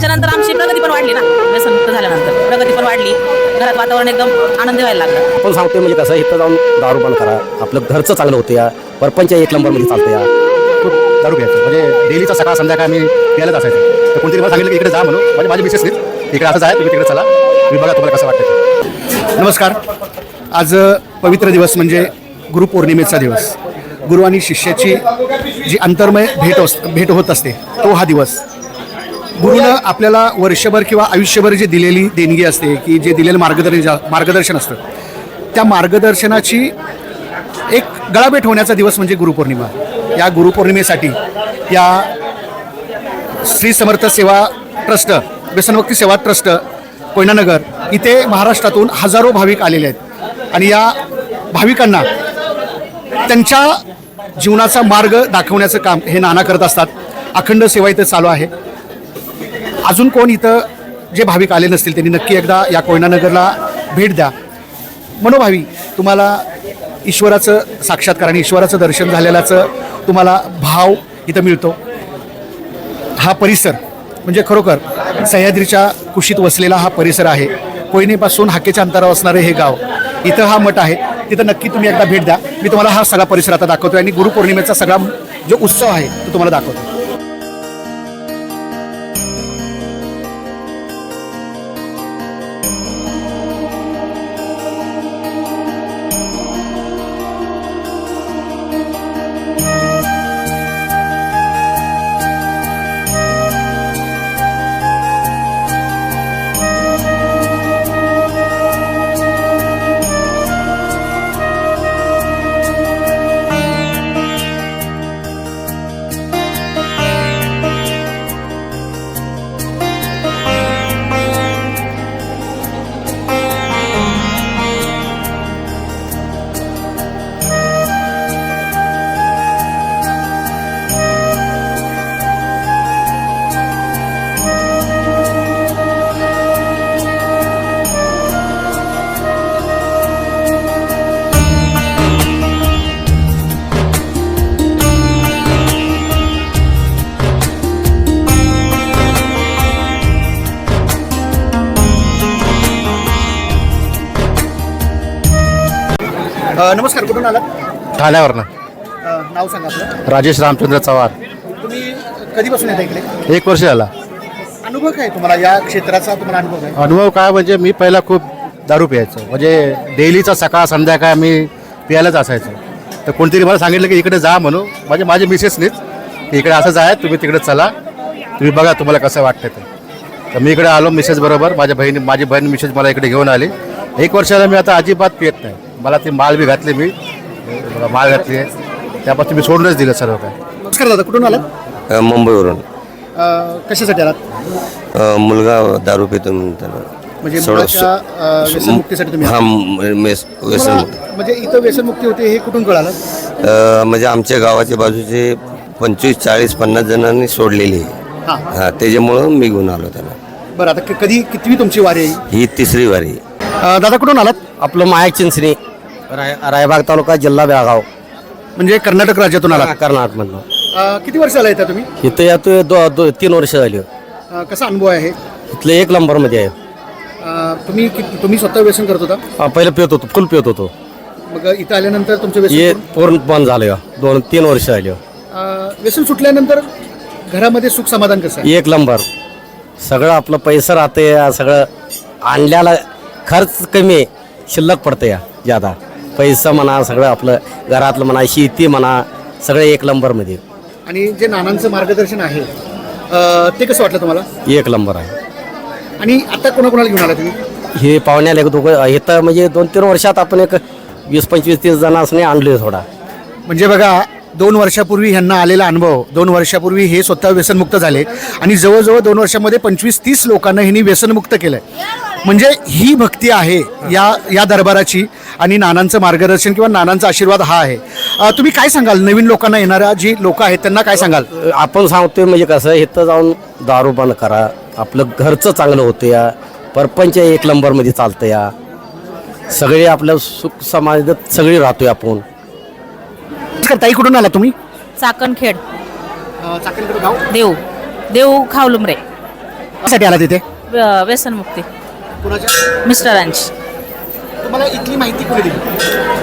त्याच्यानंतर आमची प्रगती पण वाढली ना. व्यसनमुक्त झाल्यानंतर. प्रगती पण वाढली. घरात वातावरण एकदम आनंदी व्हायला लागलं. आपण सांगतोय म्हणजे कसं इथं जाऊन दारू बंद करा. आपलं घरचं चांगलं होतं या. परपंच एक नंबरमध्ये चालतं या. खूप दारू प्यायचं. म्हणजे डेलीचा सकाळ संध्याकाळ मी प्यायलाच असायचं. तर कोणतरी मला सांगितलं की इकडे जा म्हणून. म्हणजे माझी मिसेस नाही इकडे असं आहे तुम्ही तिकडे चला. तुम्ही बघा तुम्हाला कसं वाटतं ते. नमस्कार. आज पवित्र दिवस म्हणजे गुरुपौर्णिमेचा दिवस. गुरु आणि शिष्याची जी अंतर्मय भेट अस भेट होत असते तो हा दिवस. गुरुनं आपल्याला वर्षभर किंवा आयुष्यभर जे दिलेली देणगी असते की जे दिलेलं मार्गदर्शन मार्गदर्शन असतं त्या मार्गदर्शनाची एक गळाभेट होण्याचा दिवस म्हणजे गुरुपौर्णिमा. या गुरुपौर्णिमेसाठी या श्री समर्थ सेवा ट्रस्ट व्यसनभक्ती सेवा ट्रस्ट कोयनानगर इथे महाराष्ट्रातून हजारो भाविक आलेले आहेत. आणि या भाविकांना त्यांच्या जीवनाचा मार्ग दाखवण्याचं काम हे नाना करत असतात. अखंड सेवा इथं चालू आहे. अजून कोण इथं जे भाविक आले नसतील त्यांनी नक्की एकदा या कोयनानगरला भेट द्या. मनोभावी तुम्हाला ईश्वराचं साक्षात्कार आणि ईश्वराचं दर्शन झालेल्याचं तुम्हाला भाव इथं मिळतो. हा परिसर म्हणजे खरोखर सह्याद्रीच्या कुशीत वसलेला हा परिसर आहे. कोयनेपासून हाकेच्या अंतरावर असणारे हे गाव इथं हा मठ आहे. तिथं नक्की तुम्ही एकदा भेट द्या. मी तुम्हाला हा सगळा परिसर आता दाखवतो आणि गुरुपौर्णिमेचा सगळा जो उत्सव आहे तो तुम्हाला दाखवतो. अ, नमस्कार कुठून आलात? ठाण्यावरनं. अ, नाव सांगा आपलं. राजेश रामचंद्र चव्हाण. तुम्ही कधीपासून येता इकडे? एक वर्ष झाला. अनुभव काय तुम्हाला? या क्षेत्राचा तुम्हाला अनुभव आहे अनुभव काय म्हणजे मी पहिला खूप दारू प्यायचो. म्हणजे डेलीचा सकाळ संध्याकाळ मी प्यायलाच असायचो. तर कोणतरी मला सांगितलं की इकडे जा म्हणून. म्हणजे माझी मिसेसनीच की इकडे असंच आहे तुम्ही तिकडे चला. तुम्ही बघा तुम्हाला कसं वाटतं ते. तर मी इकडे आलो मिसेस बरोबर. माझ्या बहिणी माझी बहीण मिसेस मला इकडे घेऊन आली. एक वर्षाला मी आता अजिबात पियत नाही. मला ती माळ बी घातली मी. माळ घातली. आहे त्यापासून मी सोडूनच दिलं सर्व काय नमस्कार दादा कुठून आलात? अ, मुंबईवरून. अ, कशासाठी आलात? अ, मुलगा दारू पितो म्हणून म्हणजे सोडा- मुलाच्या अ, व्यसनमुक्तीसाठी तुम्ही हा आलात. म- मेस- व्यसन तुम्हाला- म्हणजे इथं व्यसनमुक्ती होते हे कुठून कळालं? अ, म्हणजे आमच्या गावाच्या बाजूचे पंचवीस चाळीस पन्नास जणांनी सोडलेली आहे. हां. हा त्याच्यामुळं मी घेऊन आलो त्याला. बरं आता क- कधी कितवी तुमची वारी आहे? ही तिसरी वारी अ, दादा कुठून आलात? आपलं मायक चिंचणी. राय रायबाग तालुका जिल्हा बेळगाव. म्हणजे कर्नाटक राज्यातून आलात? कर्नाटकमधनं. अ, किती वर्ष आला तुम्ही? इथं येतोय दो दो तीन वर्ष झाली. अ, कसा अनुभव आहे इथलं एक नंबरमध्ये आहे. अ, तुम्ही कि- तुम्ही स्वतः व्यसन करत होता? हा, पहिलं पित होतो फुल पित होतो. मग इथं आल्यानंतर तुमचं हे व्यसन पूर्ण बंद झालं या. दोन तीन वर्ष झाली. अ, व्यसन सुटल्यानंतर घरामध्ये सुख समाधान कसं आहे? एक नंबर. सगळं आपलं पैसा राहते या सगळं आणल्याला खर्च कमी आहे, शिल्लक पडतं या ज्यादा. पैसा म्हणा सगळं आपलं घरातलं म्हणा शेती म्हणा सगळं एक नंबरमध्ये. आणि जे नानांचं मार्गदर्शन आहे अ, ते कसं वाटलं तुम्हाला? एक नंबर आहे. आणि आता कोणाकोणाला घेऊन आला तुम्ही? हे पाहुण्याला एक दोघं इथं म्हणजे दोन तीन वर्षात आपण एक वीस पंचवीस तीस जणांनी आणले थोडा. म्हणजे बघा दोन वर्षापूर्वी ह्यांना आलेला अनुभव दोन वर्षापूर्वी हे स्वतः व्यसनमुक्त झाले. आणि जवळजवळ दोन वर्षामध्ये पंचवीस तीस लोकांना ह्यांनी व्यसनमुक्त केलं म्हणजे ही भक्ती आहे या या दरबाराची आणि नानांचं मार्गदर्शन किंवा नानांचा आशीर्वाद हा आहे. अ, तुम्ही काय सांगाल? नवीन लोकांना येणाऱ्या जी लोक आहेत त्यांना काय सांगाल? आपण सांगतोय म्हणजे कसं इथं जाऊन दारू बंद करा. आपलं घरचं चांगलं होतं या. परपंच एक नंबरमध्ये चालतं या. सगळे आपलं सुख समाजात सगळी राहतोय आपण. ताई कुठून आला तुम्ही? चाकणखेड. देऊ. देऊ खावलुमरे. साठी आला तिथे? व्य- व्यसनमुक्ती. कुणाच्या? मिस्टरांची तुम्हाला इथली माहिती कोणी दिली?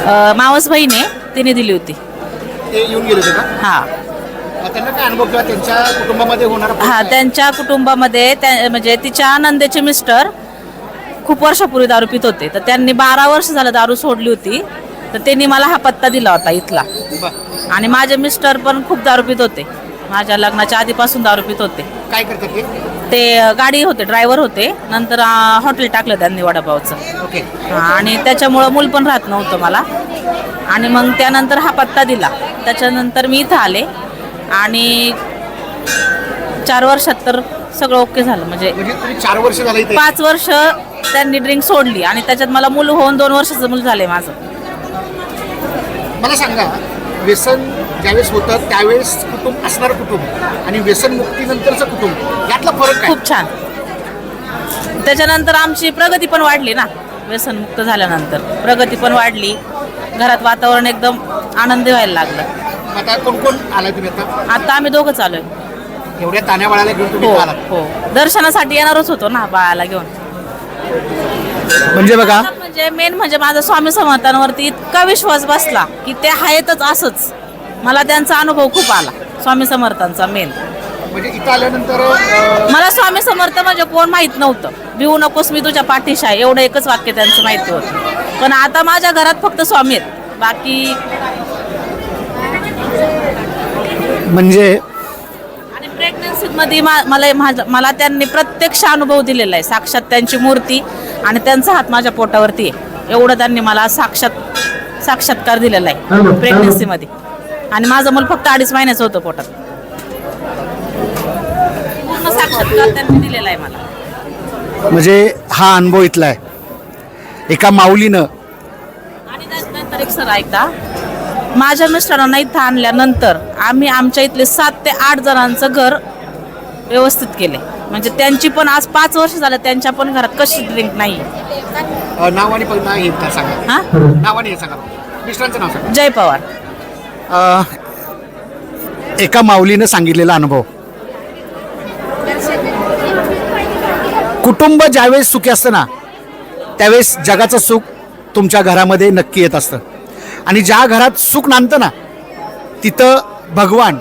अ, मावस बहीण तिने दिली होती. ते येऊन गेले होते का? हा. अं, त्यांना काय अनुभव किंवा त्यांच्या कुटुंबामध्ये होणारा हा त्यांच्या कुटुंबामध्ये त्या म्हणजे तिच्या नंदेचे मिस्टर खूप वर्षापूर्वी दारू पित होते. तर त्यांनी बारा वर्ष झालं दारू सोडली होती. तर त्यांनी मला हा पत्ता दिला होता इथला. बरं. आणि माझे मिस्टर पण खूप दारू पित होते. माझ्या लग्नाच्या आधीपासून दारू पित होते. काय करतात ते? ते गाडी होते ड्रायव्हर होते. नंतर हॉटेल टाकलं त्यांनी वडापावचं. ओके. आणि त्याच्यामुळं मूल पण राहत नव्हतं मला. आणि मग त्यानंतर हा पत्ता दिला. त्याच्यानंतर मी इथं आले. आणि चार वर्षात तर सगळं ओके झालं. म्हणजे म्हणजे चार वर्ष झालं पाच वर्ष त्यांनी ड्रिंक सोडली. आणि त्याच्यात मला मूल होऊन दोन वर्षाचं मूल झालंय माझं. मला सांगा व्यसन ज्यावेळेस होतं त्यावेळेस कुटुंब असणारं कुटुंब आणि व्यसन मुक्तीनंतरचं कुटुंब यातला फरक काय? खूप छान. त्याच्यानंतर आमची प्रगती पण वाढली ना. व्यसनमुक्त झाल्यानंतर प्रगती पण वाढली. घरात वातावरण एकदम आनंदी व्हायला लागलं. आता कोण कोण आलाय तुम्ही आता? आता आम्ही दोघं चालू एवढ्या ताण्या बाळाला घेऊन तुम्ही हो इथं आलात? हो. दर्शनासाठी येणारच होतो ना बाळाला घेऊन. म्हणजे बघा. म्हणजे मेन म्हणजे माझा स्वामी समर्थांवरती इतका विश्वास बसला की ते आहेतच असंच. मला त्यांचा अनुभव खूप आला. स्वामी समर्थांचा मेन म्हणजे इथं आल्यानंतर अं, मला स्वामी समर्थ म्हणजे कोण माहीत नव्हतं. भिवू नकोस मी तुझ्या पाठीशी आहे. एवढं एकच वाक्य त्यांचं माहिती होतं. पण आता माझ्या घरात फक्त स्वामी आहेत. बाकी म्हणजे आणि प्रेग्नन्सीत मध्ये मा- मला माझं- मला त्यांनी प्रत्यक्ष अनुभव दिलेला आहे. साक्षात त्यांची मूर्ती आणि त्यांचा हात माझ्या पोटावरती आहे. एवढं त्यांनी मला साक्षात साक्षात्कार दिलेला आहे. प्रेग्नन्सीमध्ये आणि माझं मूल फक्त अडीच महिन्याचं होतं पोटात. पूर्ण साक्षात्कार त्यांनी दिलेला आहे मला. म्हणजे हा अनुभव इथला आहे. एका माऊलीनं आणि त्यानंतर एक सर ऐकता माझ्या मिस्टरांना इथं आणल्यानंतर आम्ही आमच्या इथले सात ते आठ जणांचं घर व्यवस्थित केले. म्हणजे त्यांची पण आज पाच वर्ष झालं त्यांच्या पण घरात कशी ड्रिंक नाही नाव आणि पण हे त्या सांगा. हा? नाव आणि हे सांगा. मिस्टरांचं नाव सांगा. जय पवार. एका माऊलीनं सांगितलेला अनुभव. कुटुंब ज्यावेळेस सुखी असतं ना त्यावेळेस जगाचं सुख तुमच्या घरामध्ये नक्की येत असतं. आणि ज्या घरात सुख नांदतं ना तिथं भगवान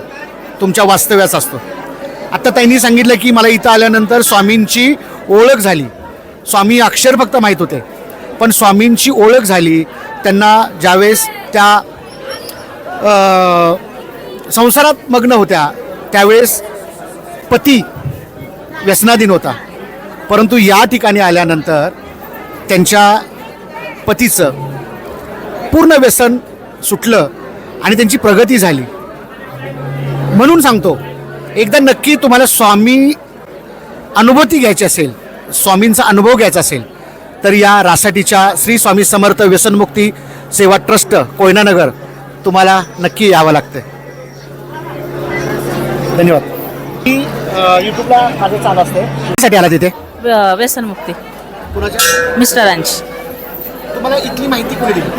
तुमच्या वास्तव्यास असतो. आता त्यांनी सांगितलं की मला इथं आल्यानंतर स्वामींची ओळख झाली. स्वामी अक्षर फक्त माहीत होते. पण स्वामींची ओळख झाली त्यांना ज्यावेळेस त्या संसारात मग्न होत्या. त्यावेळेस पती व्यसनाधीन होता. परंतु या ठिकाणी आल्यानंतर त्यांच्या पतीचं पूर्ण व्यसन सुटलं आणि त्यांची प्रगती झाली. म्हणून सांगतो एकदा नक्की तुम्हाला स्वामी अनुभूती घ्यायची असेल स्वामींचा अनुभव घ्यायचा असेल तर या रासाटीच्या श्री स्वामी समर्थ व्यसनमुक्ती सेवा ट्रस्ट कोयनानगर तुम्हाला नक्की यावं लागतं धन्यवाद. मी यूट्यूबला माझं चालू असते साठी आला तिथे व्य- व्यसनमुक्ती कुणाच्या? मिस्टरांची. तुम्हाला इथली माहिती कोणी दिली?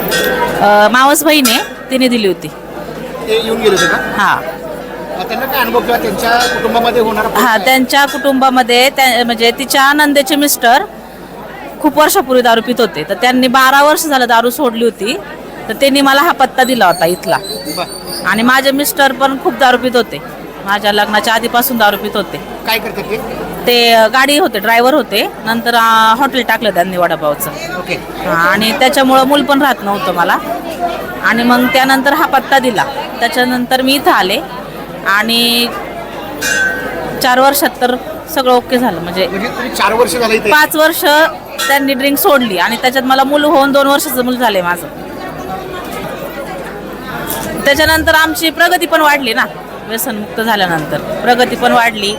अ, मावस बहीण तिने दिली होती. ते येऊन गेले होते का? हा. अं, त्यांना काय अनुभव किंवा त्यांच्या कुटुंबामध्ये होणारा हा त्यांच्या कुटुंबामध्ये त्या म्हणजे तिच्या नंदेचे मिस्टर खूप वर्षापूर्वी दारू पित होते. तर त्यांनी बारा वर्ष झालं दारू सोडली होती. तर त्यांनी मला हा पत्ता दिला होता इथला. आणि माझे मिस्टर पण खूप दारू पित होते. माझ्या लग्नाच्या आधीपासून दारू पित होते. काय करतात ते? ते गाडी होते ड्रायव्हर होते. नंतर अ, हॉटेल टाकलं त्यांनी वडापावचं. ओके. हा, आणि त्याच्यामुळं मूल पण राहत नव्हतं मला. आणि मग त्यानंतर हा पत्ता दिला. त्याच्यानंतर मी इथं आले. आणि चार वर्षात तर सगळं ओके झालं. म्हणजे म्हणजे तुम्ही चार वर्ष झालं इथे? पाच वर्ष त्यांनी ड्रिंक सोडली. आणि त्याच्यात मला मूल होऊन दोन वर्षाचं मूल झालंय माझं. त्याच्यानंतर आमची प्रगती पण वाढली ना. व्यसनमुक्त झाल्यानंतर प्रगती पण वाढली.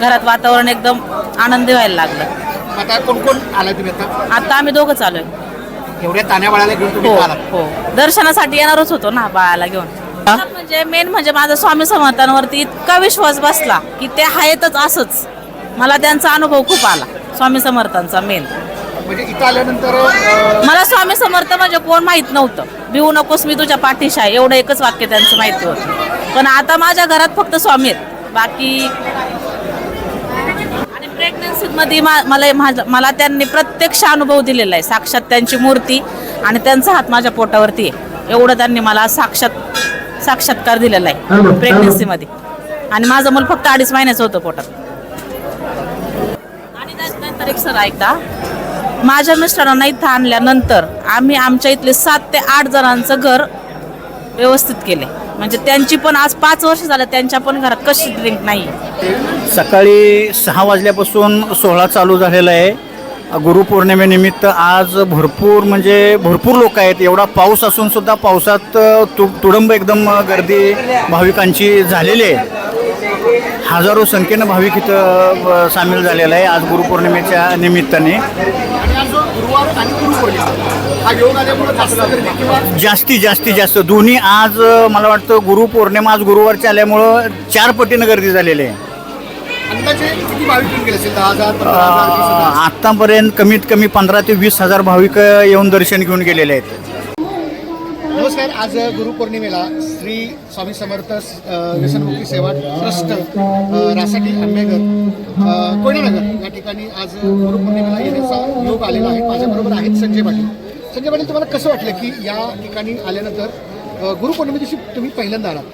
घरात वातावरण एकदम आनंदी व्हायला लागलं. आता कोण कोण आलाय तुम्ही आता? आता आम्ही दोघं चालू एवढ्या ताण्या बाळाला घेऊन तुम्ही हो इथं आलात? हो. दर्शनासाठी येणारच होतो ना बाळाला घेऊन. म्हणजे मेन म्हणजे माझा स्वामी समर्थांवरती इतका विश्वास बसला की ते आहेतच असंच. मला त्यांचा अनुभव खूप आला. स्वामी समर्थांचा मेन म्हणजे इथं आल्यानंतर अं, मला स्वामी समर्थ म्हणजे कोण माहीत नव्हतं. भिवू नकोस मी तुझ्या पाठीशी आहे. एवढं एकच वाक्य त्यांचं माहिती होतं. पण आता माझ्या घरात फक्त स्वामी आहेत. बाकी आणि प्रेग्नन्सी मध्ये मा- मला माझं- मला त्यांनी प्रत्यक्ष अनुभव दिलेला आहे. साक्षात त्यांची मूर्ती आणि त्यांचा हात माझ्या पोटावरती आहे. एवढं त्यांनी मला साक्षात साक्षात्कार दिलेला आहे प्रेग्नन्सीमध्ये आणि माझं मूल फक्त अडीच महिन्याचं होतं पोटात. आणि त्याच्यानंतर एक सर ऐकता. माझ्या मिस्टरांना इथं आणल्यानंतर आम्ही आमच्या इथले सात ते आठ जणांचं घर व्यवस्थित केले. म्हणजे त्यांची पण आज पाच वर्ष झालं त्यांच्या पण घरात कशी ड्रिंक नाही. सकाळी सहा वाजल्यापासून सोहळा चालू झालेला आहे. गुरुपौर्णिमेनिमित्त आज भरपूर म्हणजे भरपूर लोक आहेत. एवढा पाऊस असून सुद्धा पावसात तु तुडंब एकदम गर्दी भाविकांची झालेली आहे. हजारो संख्येनं भाविक इथं सामील झालेला आहे आज गुरुपौर्णिमेच्या निमित्ताने. आणि हा योग आल्यामुळे जास्त गर्दी किंवा जास्तीत जास्तीत जास्त. दोन्ही आज अ, मला वाटतं गुरुपौर्णिमा आज गुरुवारची आल्यामुळं चार पटीनं गर्दी झालेली आहे. अंदाजे किती भाविक येऊन गेले असेल? दहा हजार पंधरा हजार वीस हजार? आत्तापर्यंत कमीत कमी पंधरा ते वीस हजार भाविक येऊन दर्शन घेऊन गेलेले आहेत. नमस्कार आज गुरुपौर्णिमेला श्री स्वामी समर्थ व्यसनमुक्ती सेवा ट्रस्ट रासाठी आंबेगर कोयनानगर. या ठिकाणी आज गुरुपौर्णिमेला येण्याचा योग आलेला आहे. माझ्याबरोबर आहेत संजय पाटील. संजय पाटील तुम्हाला कसं वाटलं की या ठिकाणी आल्यानंतर गुरुपौर्णिमे दिवशी तुम्ही पहिल्यांदा आलात?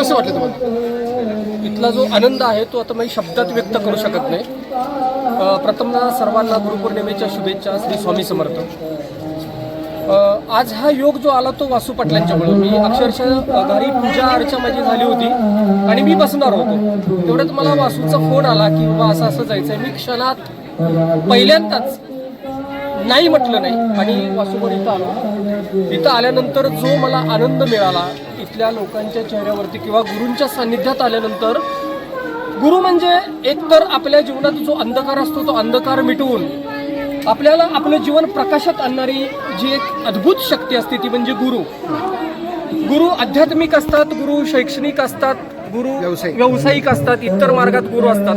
कसं वाटलं तुम्हाला? इथला जो आनंद आहे तो आता मी शब्दात व्यक्त करू शकत नाही. अ, सर्वांना गुरुपौर्णिमेच्या शुभेच्छा श्री स्वामी समर्थ. आज हा योग जो आला तो वासू पाटलांच्यामुळे. मी अक्षरशः घरी पूजा अर्चा माझी झाली होती आणि मी बसणार होतो. तेवढ्यात मला वासूचा फोन आला की बाबा असं असं जायचं आहे मी क्षणात पहिल्यांदाच नाही म्हटलं नाही. आणि वासुवर इथं आलो. इथं आल्यानंतर जो मला आनंद मिळाला इथल्या लोकांच्या चेहऱ्यावरती किंवा गुरूंच्या सान्निध्यात आल्यानंतर गुरु म्हणजे एकतर आपल्या जीवनात जो अंधकार असतो तो अंधकार मिटवून आपल्याला आपलं जीवन प्रकाशात आणणारी जी एक अद्भुत शक्ती असते ती म्हणजे गुरु. गुरु आध्यात्मिक असतात गुरु शैक्षणिक असतात गुरु व्यावसायिक. व्यावसायिक असतात इतर मार्गात गुरु असतात.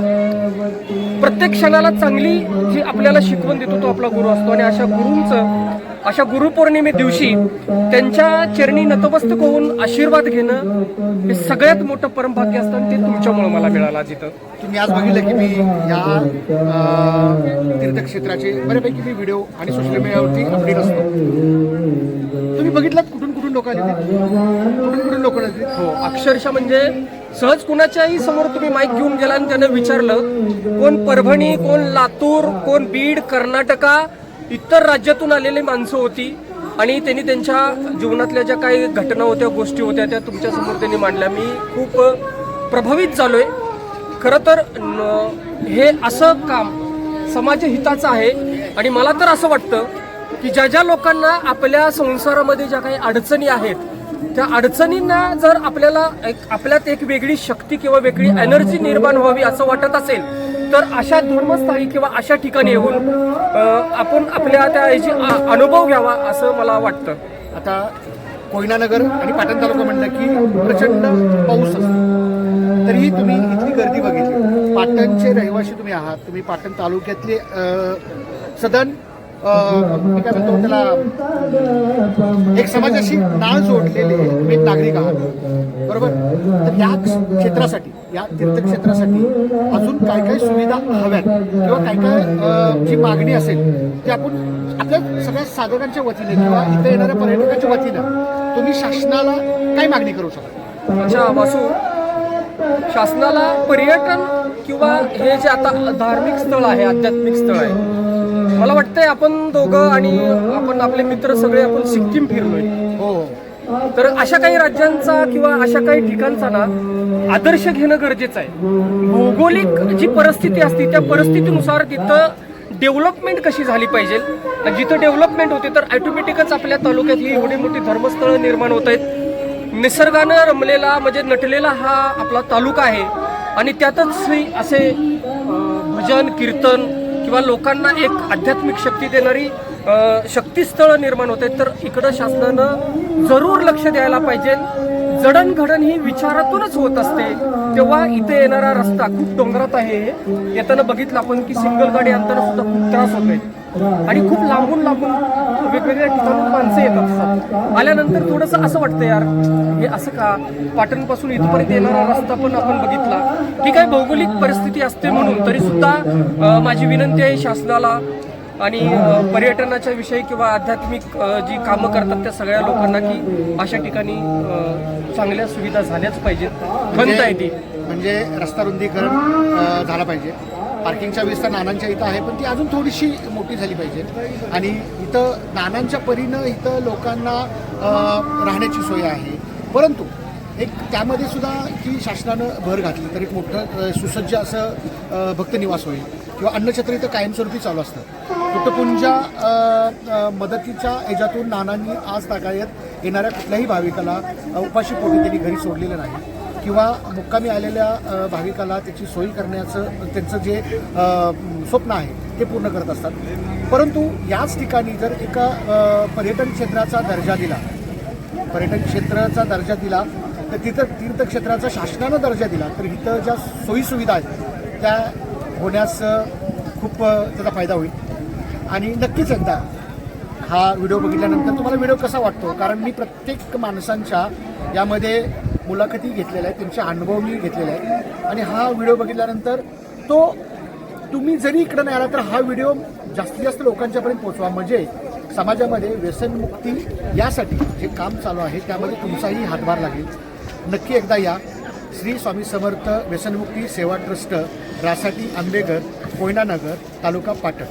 प्रत्येक क्षणाला चांगली जी आपल्याला शिकवण देतो तो आपला गुरु असतो. आणि अशा गुरूंचं अशा गुरुपौर्णिमे दिवशी त्यांच्या चरणी नतमस्तक होऊन आशीर्वाद घेणं हे सगळ्यात मोठं परमभाग्य असतं आणि ते तुमच्यामुळे मला मिळालं आज इथं. तुम्ही आज बघितलं की मी या अ, तीर्थक्षेत्राचे बऱ्यापैकी मी व्हिडिओ आणि सोशल मीडियावरती अपडेट असतो. तुम्ही बघितलं कुठून कुठून लोक आले कुठून कुठून लोक आले हो अक्षरशः म्हणजे सहज कुणाच्याही समोर तुम्ही माईक घेऊन गेला आणि त्यानं विचारलं कोण परभणी कोण लातूर कोण बीड कर्नाटका इतर राज्यातून आलेली माणसं होती आणि त्यांनी त्यांच्या जीवनातल्या ज्या काही घटना होत्या गोष्टी होत्या त्या तुमच्यासमोर त्यांनी मांडल्या. मी खूप प्रभावित झालोय. खरं तर न- हे असं काम समाजहिताचं आहे आणि मला तर असं वाटतं की ज्या ज्या लोकांना आपल्या संसारामध्ये ज्या काही अडचणी आहेत त्या अडचणींना जर आपल्याला एक आपल्यात एक वेगळी शक्ती किंवा वेगळी एनर्जी निर्माण व्हावी असं वाटत असेल तर अशा धर्मस्थळी किंवा अशा ठिकाणी येऊन आपण आपल्या त्या याची अनुभव घ्यावा असं मला वाटतं. आता कोयनानगर आणि पाटण तालुका म्हणलं की प्रचंड पाऊस असतो. तरीही तुम्ही इथली गर्दी बघितली. पाटणचे रहिवासी तुम्ही आहात. तुम्ही पाटण तालुक्यातले सदन काय म्हणतो त्याला एक समाजाशी नाळ जोडलेले तुम्ही एक नागरिक आहात. बरोबर? तर या क्षेत्रासाठी या तीर्थक्षेत्रासाठी अजून काय काय सुविधा हव्यात? किंवा काय काय जी मागणी असेल ती आपण आपल्या सगळ्या साधकांच्या वतीने किंवा इथे येणाऱ्या पर्यटकांच्या वतीनं तुम्ही शासनाला काय मागणी करू शकता? अच्छा वासू शासनाला पर्यटन किंवा हे जे आता धार्मिक स्थळ आहे आध्यात्मिक स्थळ आहे मला वाटतंय आपण दोघं आणि आपण आपले मित्र सगळे आपण सिक्कीम फिरलोय. हो. तर अशा काही राज्यांचा किंवा अशा काही ठिकाणचा ना आदर्श घेणं गरजेचं आहे. भौगोलिक जी परिस्थिती असते त्या परिस्थितीनुसार तिथं डेव्हलपमेंट कशी झाली पाहिजे? जिथं डेव्हलपमेंट होते तर ऑटोमॅटिकच आपल्या तालुक्यात ही एवढी मोठी धर्मस्थळं निर्माण होत आहेत. निसर्गानं रमलेला म्हणजे नटलेला हा आपला तालुका आहे. आणि त्यातच असे भजन कीर्तन किंवा लोकांना एक आध्यात्मिक शक्ती देणारी शक्तीस्थळं निर्माण होत आहेत तर इकडं शासनानं जरूर लक्ष द्यायला पाहिजे. जडणघडण ही विचारातूनच होत असते. तेव्हा इथे येणारा रस्ता खूप डोंगरात आहे. येताना बघितलं आपण की सिंगल गाडी आणताना सुद्धा खूप त्रास होतोय. आणि खूप लांबून लांबून वेगवेगळ्या ठिकाणून माणसं येत असतात आल्यानंतर थोडंसं असं वाटतं यार हे असं का? पाटणपासून इथपर्यंत येणारा रस्ता पण आपण बघितला. ठीक आहे भौगोलिक परिस्थिती असते म्हणून तरी सुद्धा माझी विनंती आहे शासनाला आणि पर्यटनाच्या विषयी किंवा आध्यात्मिक जी कामं करतात त्या सगळ्या लोकांना की अशा ठिकाणी चांगल्या सुविधा झाल्याच पाहिजेत. खंत आहे ती. म्हणजे रस्ता रुंदीकरण झाला पाहिजे. पार्किंगच्या व्यवस्था नानांच्या इथं आहे पण ती अजून थोडीशी मोठी झाली पाहिजे. आणि इथं नानांच्या परीनं इथं लोकांना राहण्याची सोय आहे. परंतु एक त्यामध्ये सुद्धा की शासनानं भर घातली तर एक मोठं सुसज्ज असं भक्तनिवास होईल. किंवा अन्नछत्र इथं कायमस्वरूपी चालू असतं. तुटपुंजा मदतीच्या याच्यातून नानांनी आज तागायत येणाऱ्या कुठल्याही भाविकाला उपाशी पोटी त्यांनी घरी सोडलेलं नाही. किंवा मुक्कामी आलेल्या भाविकाला त्याची सोयी करण्याचं त्यांचं जे स्वप्न आहे ते पूर्ण करत असतात. परंतु याच ठिकाणी जर एका पर्यटन क्षेत्राचा दर्जा दिला पर्यटन क्षेत्राचा दर्जा दिला तर तिथं तीर्थक्षेत्राचा शासनानं दर्जा दिला तर इथं ज्या सोयीसुविधा आहेत त्या होण्यास खूप त्याचा फायदा होईल. आणि नक्कीच एकदा हा व्हिडिओ बघितल्यानंतर तुम्हाला व्हिडिओ कसा वाटतो? कारण मी प्रत्येक माणसांच्या यामध्ये मुलाखती घेतलेल्या आहेत तुमचे अनुभव मी घेतलेले आहेत. आणि हा व्हिडिओ बघितल्यानंतर तो तुम्ही जरी इकडं नाही आला तर हा व्हिडिओ जास्तीत जास्त लोकांच्यापर्यंत पोहोचवा. म्हणजे समाजामध्ये व्यसनमुक्ती यासाठी जे काम चालू आहे त्यामध्ये तुमचाही हातभार लागेल. नक्की एकदा या. श्री स्वामी समर्थ व्यसनमुक्ती सेवा ट्रस्ट रासाठी आंबेगर कोयनानगर तालुका पाटण.